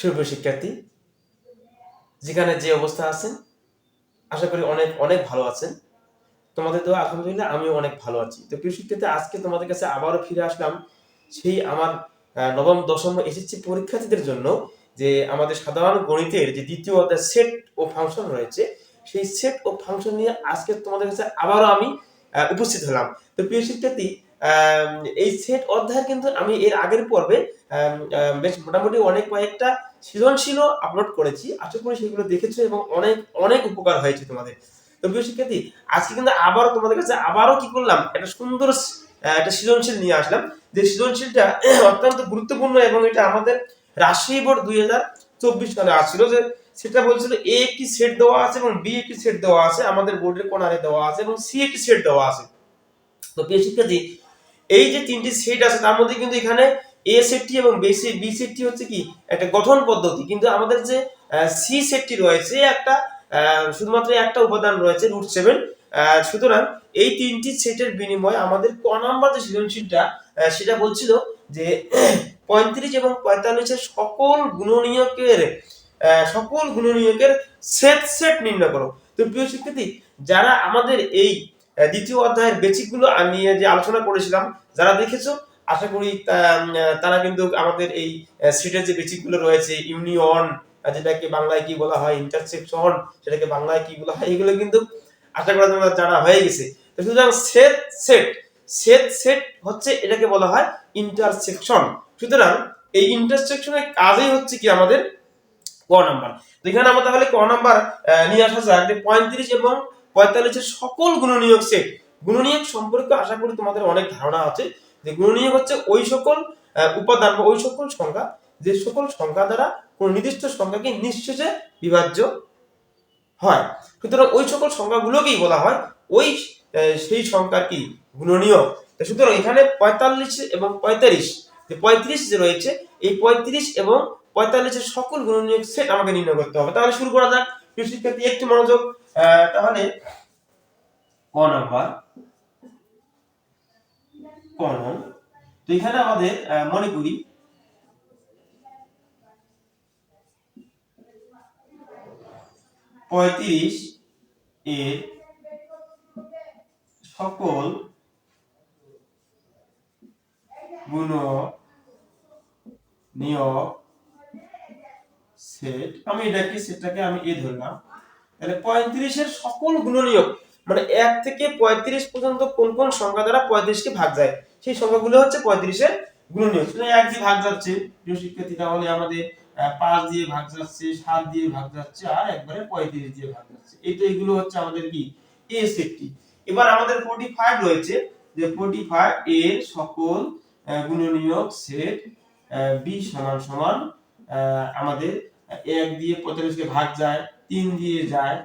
সুপ্রিয় শিক্ষার্থী, যেখানে যে অবস্থা আছেন, আশা করি অনেক অনেক ভালো আছেন। তোমাদের তো আলহামদুলিল্লাহ, আমিও অনেক ভালো আছি। তো প্রিয় শিক্ষার্থী, আজকে তোমাদের কাছে আবারও ফিরে আসলাম সেই আমার নবম, দশম এসএসসি পরীক্ষার্থীদের জন্য যে আমাদের সাধারণ গণিতের যে দ্বিতীয় অধ্যায় সেট ও ফাংশন রয়েছে, সেই সেট ও ফাংশন নিয়ে আজকে তোমাদের কাছে আবারও আমি উপস্থিত হলাম। তো প্রিয় শিক্ষার্থী এই সেট অধ্যায় কিন্তু আমি এর আগের পর্বে বেশ মোটামুটি অনেক কয়েকটা সৃজনশীলও আপলোড করেছি। আশা করি সেগুলো দেখেছ এবং অনেক অনেক উপকার হয়েছে তোমাদের। তো প্রিয় শিক্ষার্থী, আজকে কিন্তু আবারও তোমাদের কাছে আবারও কি করলাম, একটা সুন্দর একটা সৃজনশীল নিয়ে আসলাম। যে সৃজনশীলটা অত্যন্ত গুরুত্বপূর্ণ এবং এটা আমাদের রাজশাহী বোর্ড দুই হাজার চব্বিশ সালে আসছিল যে সেটা বলছিল এ একটি সেট দেওয়া আছে এবং বি একটি সেট দেওয়া আছে, আমাদের বোর্ডের কোনারে দেওয়া আছে এবং সি একটি সেট দেওয়া আছে। তো প্রিয় শিক্ষার্থী, এই যে তিনটি সেট আছে, তার মধ্যে কিন্তু এখানে এ সেটটি এবং বি সেট বি সেটটি হচ্ছে কি? একটা গঠন পদ্ধতি। কিন্তু আমাদের যে সি সেটটি রয়েছে, একটা শুধুমাত্র একটা উপাদান রয়েছে রুট সেভেন সুতরাং এই তিনটি সেটের বিনিময়ে আমাদের ক নাম্বার যে সৃজনশীলটা সেটা বলছিল যে, পঁয়ত্রিশ এবং পঁয়তাল্লিশের সকল গুণনীয়কের সকল গুণনীয়কের সেট সেট নির্ণয় করো। তো প্রিয় শিক্ষার্থী, যারা আমাদের এই দ্বিতীয় অধ্যায়ের বেচিকগুলো নিয়ে যে আলোচনা করেছিলাম, যারা দেখেছ আশা করি তারা কিন্তু আমাদের এই সিটের যে বেচিকগুলো রয়েছে ইউনিয়ন যেটাকে বাংলায় কি বলা হয় ইন্টারসেকশন সেটাকে বাংলায় কি বলা হয়, এগুলো কিন্তু আশা করা তোমার জানা হয়ে গেছে। সুতরাং সেট সেট সেট সেট হচ্ছে এটাকে বলা হয় ইন্টারসেকশন সুতরাং এই ইন্টারসেকশনের কাজই হচ্ছে কি আমাদের ক নাম্বার। এখানে আমরা তাহলে ক নাম্বার নিয়ে আসা যাক যে পঁয়ত্রিশ এবং পঁয়তাল্লিশের সকল গুণনীয়ক সেট গুণনীয়ক সম্পর্কে আশা করি তোমাদের অনেক ধারণা আছে। যে গুণনীয়ক হচ্ছে ওই সকল উপাদান বা ওই সকল সংখ্যা, যে সকল সংখ্যা দ্বারা কোন নির্দিষ্ট সংখ্যাকে নিঃশেষে বিভাজ্য হয়। সুতরাং ওই সকল সংখ্যাগুলোকেই বলা হয়, ওই সেই সংখ্যার কি? গুণনীয়ক সুতরাং এখানে পঁয়তাল্লিশ এবং পঁয়তাল্লিশ যে পঁয়ত্রিশ যে রয়েছে, এই পঁয়ত্রিশ এবং পঁয়তাল্লিশের সকল গুণনীয়ক সেট আমাকে নির্ণয় করতে হবে। তাহলে শুরু করা যাক। শিক্ষার্থী, একটু মনোযোগ তাহলে ক নাম্বার ক নং তো এখানে আমাদের মনে করি, পঁয়ত্রিশ এর সকল গুণ নিয়ম সেট, আমি এটাকে, সেটটাকে আমি এ ধরলাম। তাহলে পঁয়ত্রিশের সকল গুণনীয়ক মানে এক থেকে পঁয়ত্রিশ পর্যন্ত কোন কোন সংখ্যা দ্বারা পঁয়ত্রিশকে ভাগ যায়? সেই সংখ্যাগুলো হচ্ছে পঁয়ত্রিশের গুণনীয়ক সুতরাং এক দিয়ে ভাগ যাচ্ছে, প্রিয় শিক্ষার্থী, তাহলে আমাদের পাঁচ দিয়ে ভাগ যাচ্ছে, সাত দিয়ে ভাগ যাচ্ছে, আর একবারে পঁয়ত্রিশ দিয়ে ভাগ যাচ্ছে। এই তো এগুলো হচ্ছে আমাদের কি? এ সেটটি এবার আমাদের ফোর্টি ফাইভ রয়েছে, যে ফোর্টি ফাইভ এর সকল গুণনীয়ক সেট বি সমান সমান আমাদের এক দিয়ে পঁয়তাল্লিশকে ভাগ যায়, তিন দিয়ে যায়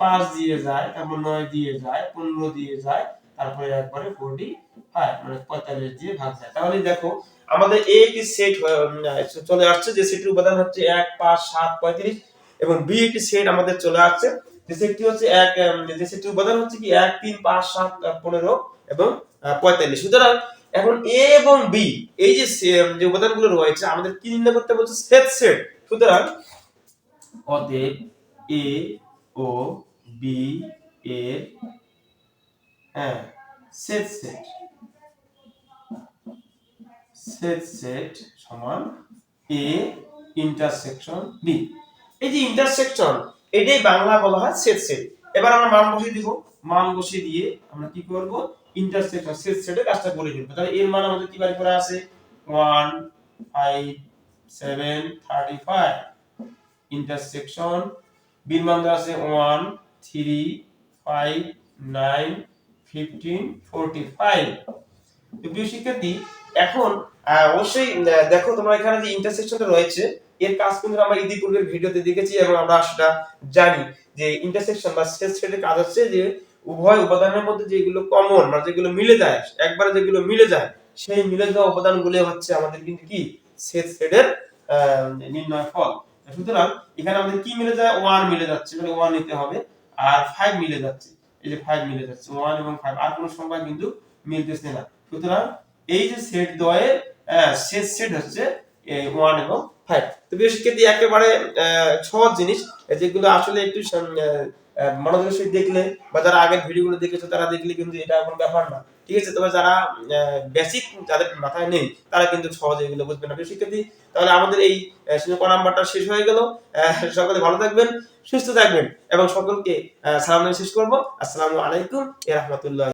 পাঁচ দিয়ে যায়, তারপর নয় দিয়ে যায়, পনেরো দিয়ে যায়, তারপরে একবারে ফোর্টি ফাইভ মানে পঁয়তাল্লিশ দিয়ে ভাগ যায়। তাহলে দেখো আমাদের এ একটি সেট চলে আসছে যে সেটের উপাদান হচ্ছে এক পাঁচ সাত পঁয়ত্রিশ এবং বি একটি সেট আমাদের চলে আসছে যে সেটটি হচ্ছে এক যে সেটটির উপাদান হচ্ছে কি এক তিন পাঁচ সাত পনেরো এবং পঁয়তাল্লিশ। সুতরাং এখন এ এবং বি এই যে যে উপাদানগুলো রয়েছে আমাদের কি নির্ণয় করতে বলছে? সেট সেট সুতরাং অতএব এ ও বি এর হ্যাঁ সেট সেট সেট সেট সমান এ ইন্টারসেকশন বি এই যে ইন্টারসেকশন এটাই বাংলা বলা হয় সেট সেট এবার আমরা মান বসিয়ে দিব। মান বসিয়ে দিয়ে আমরা কি করব? ইন্টারসেকশন সেট সেটের কাজটা করে ফেলব। তাহলে এর মান আমাদের কি বাড়ি করা আছে 1 5 7 35 ইন্টারসেকশন বির মান দেওয়া আছে 1 3 5 9 15 45 তো প্রিয় শিক্ষার্থী, এখন অবশ্যই দেখো তোমরা এখানে যে ইন্টারসেকশনটা রয়েছে, এর কাজ কিন্তু আমরা ইতিপূর্বের ভিডিওতে দেখেছি এবং আমরা সেটা জানি যে ইন্টারসেকশন বা সেট সেটের কাজ হচ্ছে যে উভয় উপাদানের মধ্যে যেগুলো কমন মানে যেগুলো মিলে যায়, একবারে যেগুলো মিলে যায়, সেই মিলে যাওয়া উপাদানগুলো হচ্ছে আমাদের কিন্তু কি? সেট সেটের নির্ণয় ফল। সুতরাং এখানে আমাদের কি মিলে যায়? ওয়ান মিলে যাচ্ছে। মানে ওয়ান নিতে হবে, আর ফাইভ মিলে যাচ্ছে। এই যে ফাইভ মিলে যাচ্ছে। ওয়ান এবং ফাইভ আর কোনো সংখ্যা কিন্তু মিলতেছে না। সুতরাং এই যে সেট দ্বয়ের সেট সেট হচ্ছে ওয়ান এবং ফাইভ তো প্রিয় শিক্ষার্থী, একেবারে সহজ জিনিস, যেগুলো আসলে একটু মনোযোগের সহিত দেখলে বা যারা আগের ভিডিওগুলো দেখেছ, তারা দেখলে কিন্তু এটা কোনো ব্যাপার না। ঠিক আছে? তবে যারা বেসিক যাদের মাথায় নেই, তারা কিন্তু সহজে এগুলো বুঝবে না। শিক্ষার্থী, তাহলে আমাদের এই ক নাম্বারটা শেষ হয়ে গেল। সকলে ভালো থাকবেন, সুস্থ থাকবেন এবং সকলকে সালাম শেষ করব। আসসালামু আলাইকুম, এ রহমতুল্লাহ।